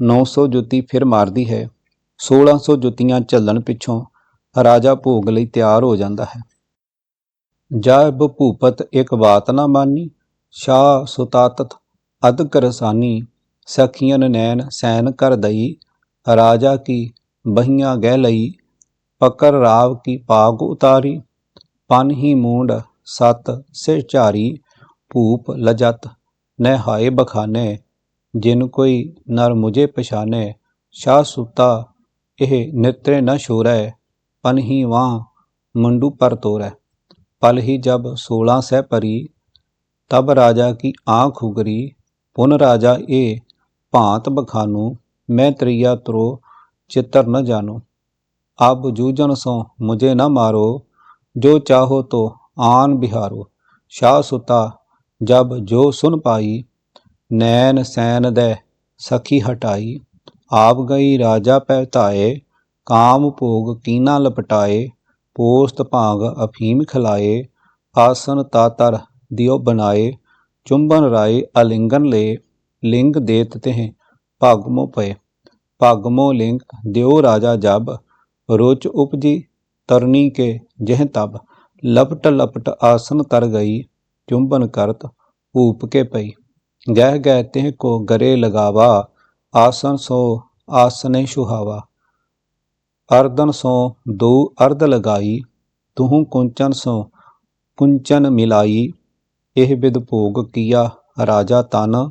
900 ਜੁੱਤੀ ਫਿਰ ਮਾਰਦੀ ਹੈ। 1600 ਜੁੱਤੀਆਂ ਝੱਲਣ ਪਿੱਛੋਂ ਰਾਜਾ ਭੋਗ ਲਈ ਤਿਆਰ ਹੋ ਜਾਂਦਾ ਹੈ। ਜਬ ਭੂਪਤ ਇੱਕ ਬਾਤ ਨਾ ਮਾਨੀ, ਸ਼ਾਹ ਸੁਤਾਤਤ ਅਤ ਕਰਸਾਨੀ ਸਖੀਆਂ ਨੈਣ ਸੈਨ ਕਰ ਦਈ, ਰਾਜਾ ਕੀ ਬਹੀਆਂ ਗਹਿ ਲਈ, ਪਕਰ ਰਾਵ ਕੀ ਪਾਗ ਉਤਾਰੀ, ਪਨ ਹੀ ਮੂੰਡ ਸਤ ਸਿਰ ਝਾਰੀ, ਭੂਪ ਲਜਤ ਨਹਾਏ ਬਖਾਨੇ, ਜਿਨ ਕੋਈ ਨਰ ਮੁਝੇ ਪਛਾਨੇ, ਸ਼ਾਹ ਸੁਤਾ ਇਹ ਨਿਤਰੇ ਨ ਸ਼ੋਰੈ, ਪਨ ਹੀ ਵਾਂ ਮੰਡੂ ਪਰ ਤੋਰੈ। ਪਲ ਹੀ ਜਬ 16 ਸਹਿ ਪਰੀ, ਤਬ ਰਾਜਾ ਕੀ ਆਂਖ ਉਗਰੀ ਪੁਨ ਰਾਜਾ ਇਹ ਭਾਂਤ ਬਖਾਨੂ, ਮੈਂ ਤ੍ਰਿਆ ਤਰੋ ਚਿਤਰ ਨ ਜਾਨੂ ਅਬ ਜੂਜਨ ਸੋ ਮੁਝੇ ਨ ਮਾਰੋ, ਜੋ ਚਾਹੋ ਤੋ ਆਨ ਬਿਹਾਰੋ। ਸ਼ਾਹ ਸੁਤਾ, ਜਬ ਜੋ ਸੁਨ ਪਾਈ ਨੈਨ ਸੈਨ ਦੇ ਸਖੀ ਹਟਾਈ। ਆਪ ਗਈ ਰਾਜਾ ਪੈ ਧਾਏ, ਕਾਮ ਭੋਗ ਕੀਨਾ ਲਪਟਾਏ। ਪੋਸਤ ਭਾਂਗ ਅਫੀਮ ਖਿਲਾਏ, ਆਸਨ ਤਾਤਰ ਦਿਓ ਬਣਾਏ। ਚੁੰਬਨ ਰਾਏ ਅਲਿੰਗਨ ਲੈ, ਲਿੰਗ ਦੇਤ ਤਹਿ ਭਾਗਮੋ ਪਏ ਭਾਗਮੋ ਲਿੰਗ, ਦਿਓ ਰਾਜਾ ਜਬ, ਰੋਚ ਉਪਜੀ, ਤਰਨੀ ਕੇ ਜਹ ਤਬ। ਲਪਟ ਲਪਟ ਆਸਨ ਤਰ ਗਈ, ਚੁੰਬਨ ਕਰਤ, ਊਪ ਕੇ ਪਈ। ਗਹਿ ਗਹਿ ਤਿਹ ਕੋ ਗਰੇ ਲਗਾਵਾ, ਆਸਨ ਸੋ ਆਸਨੇ ਸੁਹਾਵਾ। ਅਰਦਨ ਸੋ ਦੋ ਅਰਧ ਲਗਾਈ, ਤੁਹੂ ਕੁੰਚਨ ਸੋ ਕੁੰਚਨ ਮਿਲਾਈ। ਇਹ ਬਿਦ ਭੋਗ ਕੀਆ ਰਾਜਾ ਤਨ,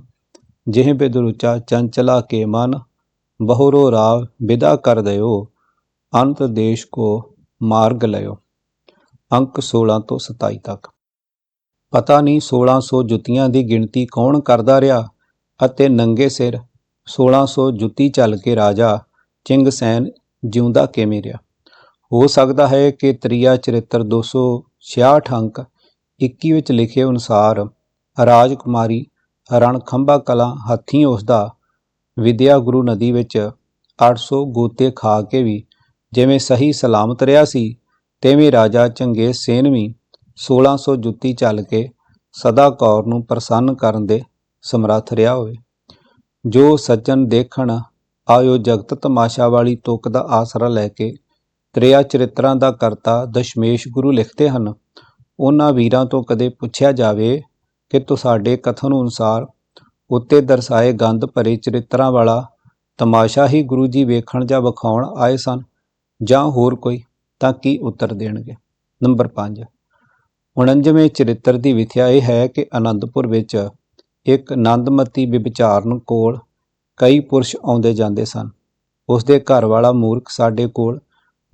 ਜਿਹ ਬਿਦ ਰੁਚਾ ਚੰਚਲਾ ਕੇ ਮਨ, ਬਹੁਰੋ ਰਾਵ ਵਿਦਾ ਕਰ ਦਿਓ, ਅੰਤ ਦੇਸ਼ ਕੋ ਮਾਰਗ ਲਿਓ। ਅੰਕ 16 ਤੋਂ 27 ਤੱਕ। ਪਤਾ ਨਹੀਂ 1600 ਜੁੱਤੀਆਂ ਦੀ ਗਿਣਤੀ ਕੌਣ ਕਰਦਾ ਰਿਹਾ ਅਤੇ ਨੰਗੇ ਸਿਰ 1600 ਜੁੱਤੀ ਚੱਲ ਕੇ ਰਾਜਾ ਚਿੰਗ ਸੈਨ ਜਿਉਂਦਾ ਕਿਵੇਂ ਰਿਹਾ? ਹੋ ਸਕਦਾ ਹੈ ਕਿ ਤ੍ਰਿਆ ਚਰਿੱਤਰ 266 ਅੰਕ 21 ਵਿੱਚ ਲਿਖੇ ਅਨੁਸਾਰ ਰਾਜਕੁਮਾਰੀ ਰਣਖੰਭਾ ਕਲਾ ਹੱਥੀਂ ਉਸ ਦਾ ਵਿਦਿਆ ਗੁਰੂ ਨਦੀ ਵਿੱਚ 800 ਗੋਤੇ ਖਾ ਕੇ ਵੀ ਜਿਵੇਂ ਸਹੀ ਸਲਾਮਤ ਰਿਹਾ ਸੀ, ਤਿਵੇਂ ਰਾਜਾ ਚੰਗੇਜ਼ ਸੇਨ ਵੀ 1600 ਜੁੱਤੀ ਚੱਲ ਕੇ ਸਦਾ ਕੌਰ ਨੂੰ ਪ੍ਰਸੰਨ ਕਰਨ ਦੇ ਸਮਰੱਥ ਰਿਹਾ ਹੋਵੇ। ਜੋ ਸੱਜਣ ਦੇਖਣ, ਆਇਓ ਜਗਤ ਤਮਾਸ਼ਾ ਵਾਲੀ ਤੁਕ ਦਾ ਆਸਰਾ ਲੈ ਕੇ ਤ੍ਰਿਆ ਚਰਿਤਰਾਂ ਦਾ ਕਰਤਾ ਦਸ਼ਮੇਸ਼ ਗੁਰੂ ਲਿਖਦੇ ਹਨ। ਉਹਨਾਂ ਵੀਰਾਂ ਤੋਂ ਕਦੇ ਪੁੱਛਿਆ ਜਾਵੇ ਕਿ ਤੁਹਾਡੇ ਕਥਨ ਅਨੁਸਾਰ ਉੱਤੇ ਦਰਸਾਏ ਗੰਧ ਭਰੇ ਚਰਿੱਤਰਾਂ ਵਾਲਾ ਤਮਾਸ਼ਾ ਹੀ ਗੁਰੂ ਜੀ ਵੇਖਣ ਜਾਂ ਵਿਖਾਉਣ ਆਏ ਸਨ ਜਾਂ ਹੋਰ ਕੋਈ, ਤਾਂ ਕੀ ਉੱਤਰ ਦੇਣਗੇ? ਨੰਬਰ 5 49ਵੇਂ ਚਰਿੱਤਰ ਦੀ ਵਿਥਿਆ ਇਹ ਹੈ ਕਿ ਅਨੰਦਪੁਰ ਵਿੱਚ ਇੱਕ ਨੰਦਮਤੀ ਵਿਚਾਰਨ ਕੋਲ ਕਈ ਪੁਰਸ਼ ਆਉਂਦੇ ਜਾਂਦੇ ਸਨ। ਉਸ ਦੇ ਘਰ ਵਾਲਾ ਮੂਰਖ ਸਾਡੇ ਕੋਲ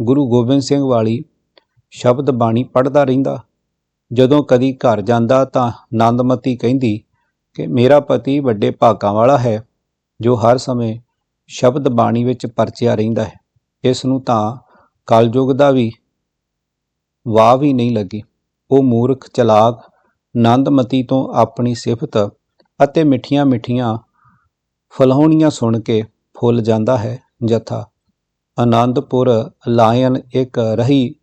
ਗੁਰੂ ਗੋਬਿੰਦ ਸਿੰਘ ਵਾਲੀ ਸ਼ਬਦ ਬਾਣੀ ਪੜ੍ਹਦਾ ਰਹਿੰਦਾ ਜਦੋਂ ਕਦੀ ਘਰ ਜਾਂਦਾ ਤਾਂ ਨੰਦਮਤੀ ਕਹਿੰਦੀ ਕਿ ਮੇਰਾ ਪਤੀ ਵੱਡੇ ਭਾਗਾਂ ਵਾਲਾ ਹੈ, ਜੋ ਹਰ ਸਮੇਂ ਸ਼ਬਦ ਬਾਣੀ ਵਿੱਚ ਪਰਚਿਆ ਰਹਿੰਦਾ ਹੈ। ਇਸ ਨੂੰ ਤਾਂ ਕਲਯੁਗ ਦਾ ਵੀ ਵਾਹ ਵੀ ਨਹੀਂ ਲੱਗੀ। ਉਹ ਮੂਰਖ, ਚਲਾਕ, ਨੰਦਮਤੀ ਤੋਂ ਆਪਣੀ ਸਿਫਤ ਅਤੇ ਮਿੱਠੀਆਂ ਮਿੱਠੀਆਂ ਫਲਾਉਣੀਆਂ ਸੁਣ ਕੇ ਫੁੱਲ ਜਾਂਦਾ ਹੈ ਜਥਾ। ਆਨੰਦਪੁਰ ਲਾਇਨ ਇੱਕ ਰਹੀ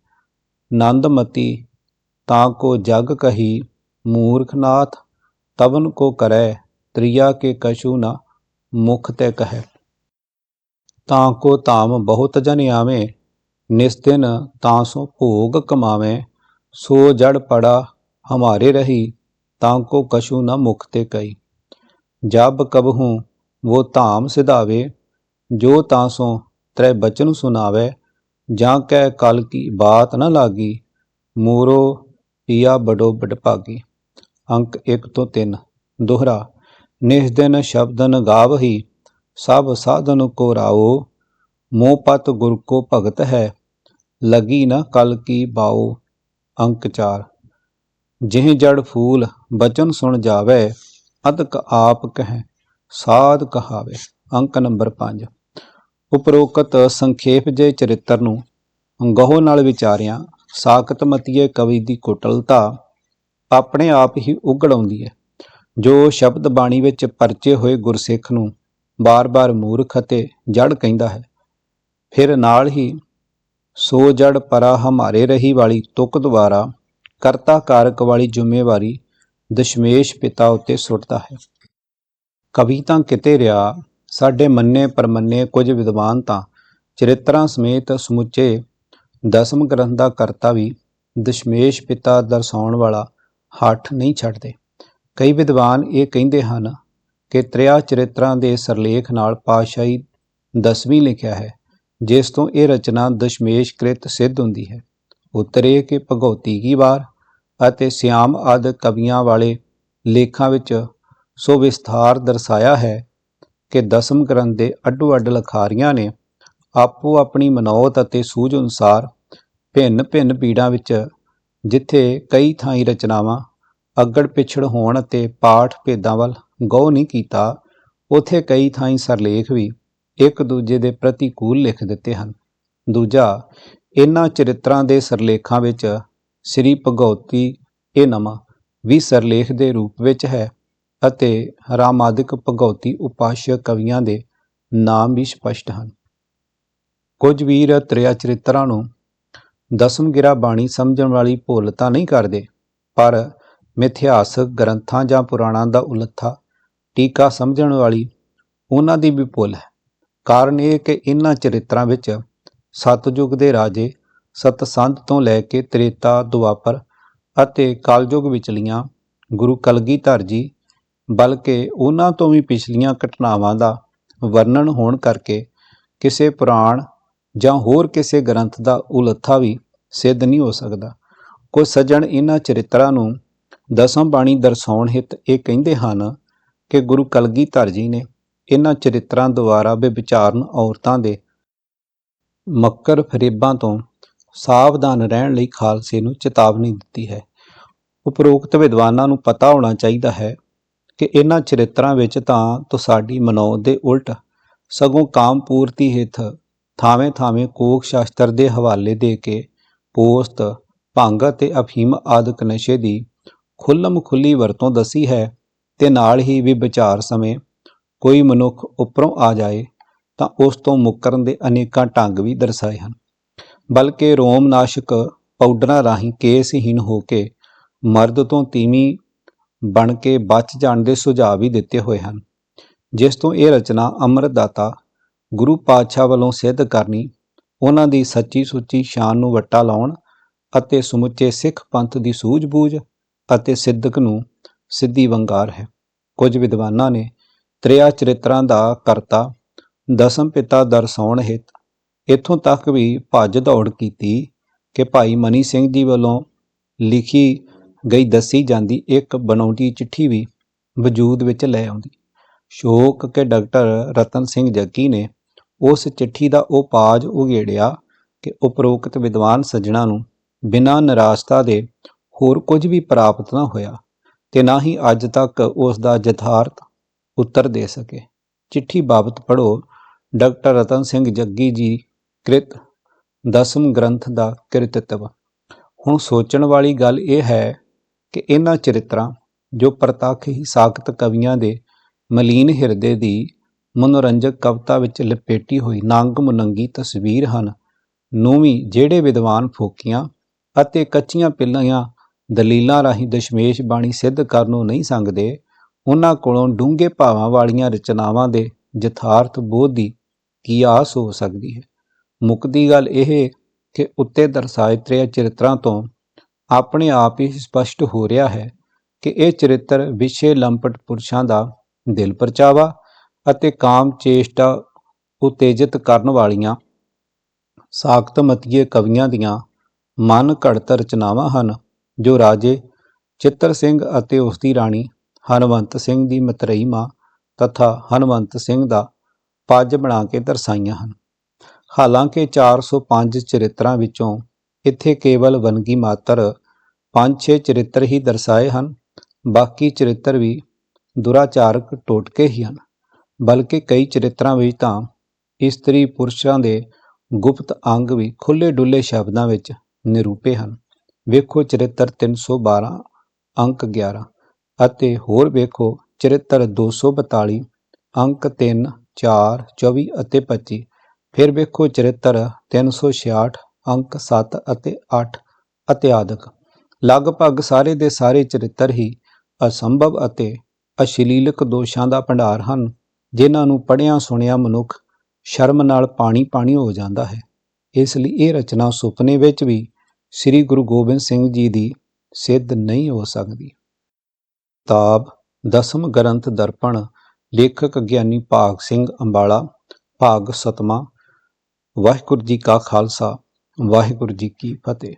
ਨੰਦਮਤੀ ਤਾਂ ਕੋ ਜਗ ਕਹੀ ਮੂਰਖਨਾਥ ਤਵਨ ਕੋ ਕਰੈ, ਤ੍ਰਿਆ ਕੇ ਕਛੂ ਨ, ਮੁਖ ਤੇ ਕਹੈ। ਤਾਂ ਕੋ ਧਾਮ ਬਹੁਤ ਜਨ ਆਵੇਂ, ਨਿਸਤਿਨ ਤਾਂ ਸੋ ਭੋਗ ਕਮਾਵੇਂ। ਸੋ ਜੜ ਪੜਾ ਹਮਾਰੇ ਰਹੀ, ਤਾਂ ਕੋ ਕਛੂ ਨ ਮੁਖ ਤੇ ਕਈ ਜਬ ਕਬਹੂ ਵੋ ਧਾਮ ਸਿਧਾਵੇ, ਜੋ ਤਾਂ ਸੋ ਤ੍ਰੈ ਬਚਨ ਸੁਨਾਵੇ। ਜਾਂ ਕਹਿ ਕਲ ਕੀ ਬਾਤ ਨ ਲਾਗੀ, ਮੂਰੋ ਪੀਆ ਬੜੋ ਬਡ ਭਾਗੀ। ਅੰਕ 1 ਤੋਂ 3 ਦੋਹਰਾ, ਨਿਸ ਦਿਨ ਸ਼ਬਦਨ ਗਾਵਹੀ ਸਭ ਸਾਧਨ ਕੋ ਰਾਓ, ਮੋਹ ਪਤ ਗੁਰ ਕੋ ਭਗਤ ਹੈ, ਲਗੀ ਨ ਕਲ ਕੀ ਬਾਓ। ਅੰਕ 4 ਜਿਹ ਜੜ ਫੂਲ ਬਚਨ ਸੁਣ ਜਾਵੇ, ਅਦਕ ਆਪ ਕਹੈ, ਸਾਧ ਕਹਾਵੇ। ਅੰਕ ਨੰਬਰ 5 ਉਪਰੋਕਤ ਸੰਖੇਪ ਜੇ ਚਰਿੱਤਰ ਨੂੰ ਗਹੋ ਨਾਲ ਵਿਚਾਰਿਆ ਸਾਖਤ ਮਤੀਏ ਕਵੀ ਦੀ ਕੁਟਲਤਾ ਆਪਣੇ ਆਪ ਹੀ ਉਗੜ ਆਉਂਦੀ ਹੈ। ਜੋ ਸ਼ਬਦ ਬਾਣੀ ਵਿੱਚ ਪਰਚੇ ਹੋਏ ਗੁਰਸਿੱਖ ਨੂੰ ਬਾਰ-ਬਾਰ ਮੂਰਖ ਅਤੇ ਜੜ ਕਹਿੰਦਾ ਹੈ, ਫਿਰ ਨਾਲ ਹੀ ਸੋ ਜੜ ਪਰਾ ਹਮਾਰੇ ਰਹੀ ਵਾਲੀ ਤੁਕ ਦੁਆਰਾ ਕਰਤਾ ਕਾਰਕ ਵਾਲੀ ਜ਼ਿੰਮੇਵਾਰੀ ਦਸ਼ਮੇਸ਼ ਪਿਤਾ ਉੱਤੇ ਸੁੱਟਦਾ ਹੈ। ਕਵੀ ਤਾਂ ਕਿਤੇ ਰਿਹਾ, ਸਾਡੇ ਮੰਨੇ ਪਰਮੰਨੇ ਕੁਝ ਵਿਦਵਾਨ ਤਾਂ ਚਰਿੱਤਰਾਂ ਸਮੇਤ ਸਮੁੱਚੇ ਦਸਮ ਗ੍ਰੰਥ ਦਾ ਕਰਤਾ ਵੀ ਦਸ਼ਮੇਸ਼ ਪਿਤਾ ਦਰਸਾਉਣ ਵਾਲਾ ਹੱਠ ਨਹੀਂ ਛੱਡਦੇ। ਕਈ ਵਿਦਵਾਨ ਇਹ ਕਹਿੰਦੇ ਹਨ ਕਿ ਤ੍ਰਿਆ ਚਰਿੱਤਰਾਂ ਦੇ ਸਰਲੇਖ ਨਾਲ ਪਾਸ਼ਾਹੀ ਦਸਵੀਂ ਲਿਖਿਆ ਹੈ, ਜਿਸ ਤੋਂ ਇਹ ਰਚਨਾ ਦਸ਼ਮੇਸ਼ ਕ੍ਰਿਤ ਸਿੱਧ ਹੁੰਦੀ ਹੈ। ਉੱਤਰ ਉਤਰੇ ਕਿ ਭਗਉਤੀ ਕੀ ਵਾਰ ਅਤੇ ਸਿਆਮ ਆਦ ਕਵੀਆਂ ਵਾਲੇ ਲੇਖਾਂ ਵਿੱਚ ਸੋ ਵਿਸਥਾਰ ਦਰਸਾਇਆ ਹੈ ਕਿ ਦਸਮ ਗ੍ਰੰਥ ਦੇ ਅੱਡੋ ਅੱਡ ਲਖਾਰੀਆਂ ਨੇ ਆਪੋ ਆਪਣੀ ਮਨੌਤ ਅਤੇ ਸੂਝ ਅਨੁਸਾਰ ਭਿੰਨ ਭਿੰਨ ਪੀੜਾਂ ਵਿੱਚ, ਜਿੱਥੇ ਕਈ ਥਾਈਂ ਰਚਨਾਵਾਂ ਅੱਗੜ ਪਿਛੜ ਹੋਣ ਅਤੇ ਪਾਠ ਭੇਦਾਂ ਵੱਲ ਗੌ ਨਹੀਂ ਕੀਤਾ, ਉਥੇ ਕਈ ਥਾਈਂ ਸਰਲੇਖ ਵੀ ਇੱਕ ਦੂਜੇ ਦੇ ਪ੍ਰਤੀਕੂਲ ਲਿਖ ਦਿੱਤੇ ਹਨ। ਦੂਜਾ ਇਹਨਾਂ ਚਰਿੱਤਰਾਂ ਦੇ ਸਰਲੇਖਾਂ ਵਿੱਚ ਸ੍ਰੀ ਭਗਉਤੀ ਇਹ ਨਮਾ ਵੀ ਸਰਲੇਖ ਦੇ ਰੂਪ ਵਿੱਚ ਹੈ ਅਤੇ ਰਾਮਾਦਿਕ ਭਗਉਤੀ ਉਪਾਸ਼ਕ ਕਵੀਆਂ ਦੇ ਨਾਮ ਵੀ ਸਪਸ਼ਟ ਹਨ। ਕੁਝ ਵੀਰ ਤ੍ਰਿਆ ਚਰਿੱਤਰਾਂ ਨੂੰ ਦਸਮ ਗਿਰਾ ਬਾਣੀ ਸਮਝਣ ਵਾਲੀ ਭੁੱਲ ਤਾਂ ਨਹੀਂ ਕਰਦੇ, ਪਰ ਮਿਥਿਹਾਸਕ ਗ੍ਰੰਥਾਂ ਜਾਂ ਪੁਰਾਣਾਂ ਦਾ ਉਲੱਥਾ ਟੀਕਾ ਸਮਝਣ ਵਾਲੀ ਉਹਨਾਂ ਦੀ ਵੀ ਭੁੱਲ ਹੈ। ਕਾਰਨ ਇਹ ਕਿ ਇਹਨਾਂ ਚਰਿੱਤਰਾਂ ਵਿੱਚ ਸਤਜੁਗ ਦੇ ਰਾਜੇ ਸਤਸੰਤ ਤੋਂ ਲੈ ਕੇ ਤ੍ਰੇਤਾ, ਦੁਆਪਰ ਅਤੇ ਕਲਯੁਗ ਵਿਚਲੀਆਂ ਗੁਰੂ ਕਲਗੀਧਰ ਜੀ, ਬਲਕਿ ਉਹਨਾਂ ਤੋਂ ਵੀ ਪਿਛਲੀਆਂ ਘਟਨਾਵਾਂ ਦਾ ਵਰਣਨ ਹੋਣ ਕਰਕੇ ਕਿਸੇ ਪੁਰਾਣ ਜਾਂ ਹੋਰ ਕਿਸੇ ਗ੍ਰੰਥ ਦਾ ਉਲੱਥਾ ਵੀ ਸਿੱਧ ਨਹੀਂ ਹੋ ਸਕਦਾ। ਕੁਝ ਸੱਜਣ ਇਹਨਾਂ ਚਰਿੱਤਰਾਂ ਨੂੰ ਦਸਮ ਬਾਣੀ ਦਰਸਾਉਣ ਹਿਤ ਇਹ ਕਹਿੰਦੇ ਹਨ ਕਿ ਗੁਰੂ ਕਲਗੀਧਰ ਜੀ ਨੇ ਇਹਨਾਂ ਚਰਿੱਤਰਾਂ ਦੁਆਰਾ ਬੇਵਿਚਾਰਨ ਔਰਤਾਂ ਦੇ ਮੱਕਰ ਫਰੇਬਾਂ ਤੋਂ ਸਾਵਧਾਨ ਰਹਿਣ ਲਈ ਖਾਲਸੇ ਨੂੰ ਚੇਤਾਵਨੀ ਦਿੱਤੀ ਹੈ। ਉਪਰੋਕਤ ਵਿਦਵਾਨਾਂ ਨੂੰ ਪਤਾ ਹੋਣਾ ਚਾਹੀਦਾ ਹੈ ਕਿ ਇਹਨਾਂ ਚਰਿੱਤਰਾਂ ਵਿੱਚ ਤਾਂ ਤੁਹਾਡੀ ਮਨੋਤ ਦੇ ਉਲਟ ਸਗੋਂ ਕਾਮ ਪੂਰਤੀ ਹਿਤ ਥਾਵੇਂ ਥਾਵੇਂ ਕੋਕ ਸ਼ਾਸਤਰ ਦੇ ਹਵਾਲੇ ਦੇ ਕੇ ਪੋਸਤ, ਭੰਗ ਅਤੇ ਅਫੀਮ ਆਦਿਕ ਨਸ਼ੇ ਦੀ ਖੁੱਲਮ ਖੁੱਲ੍ਹੀ ਵਰਤੋਂ ਦੱਸੀ ਹੈ ਤੇ ਨਾਲ ਹੀ ਵੀ ਵਿਚਾਰ ਸਮੇਂ ਕੋਈ ਮਨੁੱਖ ਉੱਪਰੋਂ ਆ ਜਾਏ ਤਾਂ ਉਸ ਤੋਂ ਮੁੱਕਰਨ ਦੇ ਅਨੇਕਾਂ ਢੰਗ ਵੀ ਦਰਸਾਏ ਹਨ। ਬਲਕਿ ਰੋਮਨਾਸ਼ਕ ਪਾਊਡਰਾਂ ਰਾਹੀਂ ਕੇਸਹੀਨ ਹੋ ਕੇ ਮਰਦ ਤੋਂ ਤੀਵੀਂ ਬਣ ਕੇ ਬਚ ਜਾਣ ਦੇ ਸੁਝਾਅ ਵੀ ਦਿੱਤੇ ਹੋਏ ਹਨ, ਜਿਸ ਤੋਂ ਇਹ ਰਚਨਾ ਅੰਮ੍ਰਿਤਦਾਤਾ ਗੁਰੂ ਪਾਤਸ਼ਾਹ ਵੱਲੋਂ ਸਿੱਧ ਕਰਨੀ, ਉਹਨਾਂ ਦੀ ਸੱਚੀ ਸੁੱਚੀ ਸ਼ਾਨ ਨੂੰ ਵੱਟਾ ਲਾਉਣ ਅਤੇ ਸਮੁੱਚੇ ਸਿੱਖ ਪੰਥ ਦੀ ਸੂਝ-ਬੂਝ ਅਤੇ ਸਿੱਧਕ ਨੂੰ ਸਿੱਧੀ ਵੰਗਾਰ ਹੈ। ਕੁਝ ਵਿਦਵਾਨਾਂ ਨੇ ਤ੍ਰਿਆ ਚਰਿਤਰਾਂ ਦਾ ਕਰਤਾ, ਦਸਮ ਪਿਤਾ ਦਰਸਾਉਣ ਹਿਤ, ਇਥੋਂ ਤੱਕ ਵੀ ਭੱਜ ਦੌੜ ਕੀਤੀ ਕਿ ਭਾਈ ਮਨੀ ਸਿੰਘ ਜੀ ਵੱਲੋਂ ਲਿਖੀ ਗਈ ਦੱਸੀ ਜਾਂਦੀ ਇੱਕ ਬਣਾਉਟੀ ਚਿੱਠੀ ਵੀ ਵਜੂਦ ਵਿੱਚ ਲੈ ਆਉਂਦੀ। ਸ਼ੋਕ ਕਿ ਡਾਕਟਰ ਰਤਨ ਸਿੰਘ ਜੱਗੀ ਨੇ ਉਸ ਚਿੱਠੀ ਦਾ ਉਹ ਪਾਜ ਉਗੇੜਿਆ ਕਿ ਉਪਰੋਕਤ ਵਿਦਵਾਨ ਸੱਜਣਾ ਨੂੰ ਬਿਨਾਂ ਨਿਰਾਸ਼ਤਾ ਦੇ ਹੋਰ ਕੁਝ ਵੀ ਪ੍ਰਾਪਤ ਨਾ ਹੋਇਆ ਤੇ ਨਾ ਹੀ ਅੱਜ ਤੱਕ ਉਸ ਦਾ ਯਥਾਰਥ ਉੱਤਰ ਦੇ ਸਕੇ। ਚਿੱਠੀ ਬਾਬਤ ਪੜੋ ਡਾਕਟਰ ਰਤਨ ਸਿੰਘ ਜੱਗੀ ਜੀ ਕ੍ਰਿਤ ਦਸਮ ਗ੍ਰੰਥ ਦਾ ਕਿਰਤਿਤਵ। ਹੁਣ ਸੋਚਣ ਵਾਲੀ ਗੱਲ ਇਹ ਹੈ ਕਿ ਇਹਨਾਂ ਚਰਿੱਤਰਾਂ ਜੋ ਪ੍ਰਤੱਖ ਹੀ ਸਾਖਤ ਕਵੀਆਂ ਦੇ ਮਲੀਨ ਹਿਰਦੇ ਦੀ ਮਨੋਰੰਜਕ ਕਵਿਤਾ ਵਿੱਚ ਲਪੇਟੀ ਹੋਈ ਨੰਗ ਮੁਨੰਗੀ ਤਸਵੀਰ ਹਨ। ਨੂੰ ਵੀ ਜਿਹੜੇ ਵਿਦਵਾਨ ਫੋਕੀਆਂ ਅਤੇ ਕੱਚੀਆਂ ਪਿੱਲੀਆਂ ਦਲੀਲਾਂ ਰਾਹੀਂ ਦਸ਼ਮੇਸ਼ ਬਾਣੀ ਸਿੱਧ ਕਰਨ ਨੂੰ ਨਹੀਂ ਸੰਗਦੇ, ਉਹਨਾਂ ਕੋਲੋਂ ਡੂੰਘੇ ਭਾਵਾਂ ਵਾਲੀਆਂ ਰਚਨਾਵਾਂ ਦੇ ਯਥਾਰਥ ਬੋਧ ਦੀ ਕੀ ਆਸ ਹੋ ਸਕਦੀ ਹੈ। ਮੁੱਕਦੀ ਗੱਲ ਇਹ ਕਿ ਉੱਤੇ ਦਰਸਾਏ ਤ੍ਰਿਆ ਚਰਿੱਤਰਾਂ ਤੋਂ ਆਪਣੇ ਆਪ ਹੀ ਸਪਸ਼ਟ ਹੋ ਰਿਹਾ ਹੈ ਕਿ ਇਹ ਚਰਿੱਤਰ ਵਿਸ਼ੇ ਲੰਪਟ ਪੁਰਸ਼ਾਂ ਦਾ ਦਿਲ ਪਰਚਾਵਾ ਅਤੇ ਕਾਮ ਚੇਸ਼ਟਾ ਉਤੇਜਿਤ ਕਰਨ ਵਾਲੀਆਂ ਸਾਖਤਮਤੀਏ ਕਵੀਆਂ ਦੀਆਂ ਮਨ ਘੜਤ ਰਚਨਾਵਾਂ ਹਨ, ਜੋ ਰਾਜੇ ਚਿੱਤਰ ਸਿੰਘ ਅਤੇ ਉਸ ਦੀ ਰਾਣੀ ਹਨਵੰਤ ਸਿੰਘ ਦੀ ਮਤਰੇਈ ਮਾਂ ਤਥਾ ਹਨਵੰਤ ਸਿੰਘ ਦਾ ਪੱਜ ਬਣਾ ਕੇ ਦਰਸਾਈਆਂ ਹਨ। ਹਾਲਾਂਕਿ 405 ਚਰਿੱਤਰਾਂ ਵਿੱਚੋਂ ਇੱਥੇ ਕੇਵਲ ਵਨਗੀ ਮਾਤਰ 5-6 ਚਰਿੱਤਰ ਹੀ ਦਰਸਾਏ ਹਨ, ਬਾਕੀ ਚਰਿੱਤਰ ਵੀ ਦੁਰਾਚਾਰਕ ਟੋਟਕੇ ਹੀ ਹਨ। ਬਲਕਿ ਕਈ ਚਰਿੱਤਰਾਂ ਵਿੱਚ ਤਾਂ ਇਸਤਰੀ ਪੁਰਸ਼ਾਂ ਦੇ ਗੁਪਤ ਅੰਗ ਵੀ ਖੁੱਲੇ ਡੁੱਲੇ ਸ਼ਬਦਾਂ ਵਿੱਚ ਨਿਰੂਪੇ ਹਨ। ਵੇਖੋ ਚਰਿੱਤਰ 312 ਅੰਕ 11 ਅਤੇ ਹੋਰ ਵੇਖੋ ਚਰਿੱਤਰ 242 ਅੰਕ 3 4 24 ਅਤੇ 25 ਫਿਰ ਵੇਖੋ ਚਰਿੱਤਰ 366 ਅੰਕ 7 ਅਤੇ 8 ਇਤਿਆਦਿਕ ਲਗਭਗ ਸਾਰੇ ਦੇ ਸਾਰੇ ਚਰਿੱਤਰ ਹੀ ਅਸੰਭਵ ਅਤੇ ਅਸ਼ਲੀਲਕ ਦੋਸ਼ਾਂ ਦਾ ਭੰਡਾਰ ਹਨ। ਜਿਨ੍ਹਾਂ ਨੂੰ ਪੜ੍ਹਿਆ ਸੁਣਿਆ ਮਨੁੱਖ ਸ਼ਰਮ ਨਾਲ ਪਾਣੀ ਪਾਣੀ ਹੋ ਜਾਂਦਾ ਹੈ। ਇਸ ਲਈ ਇਹ ਰਚਨਾ ਸੁਪਨੇ ਵਿੱਚ ਵੀ ਸ੍ਰੀ ਗੁਰੂ ਗੋਬਿੰਦ ਸਿੰਘ ਜੀ ਦੀ ਸਿੱਧ ਨਹੀਂ ਹੋ ਸਕਦੀ। ਕਿਤਾਬ ਦਸਮ ਗ੍ਰੰਥ ਦਰਪਣ, ਲੇਖਕ ਗਿਆਨੀ ਭਾਗ ਸਿੰਘ ਅੰਬਾਲਾ, ਭਾਗ ਸਤਮਾ ਵਾਹਿਗੁਰੂ ਜੀ ਕਾ ਖਾਲਸਾ, ਵਾਹਿਗੁਰੂ ਜੀ ਕੀ ਫਤਿਹ।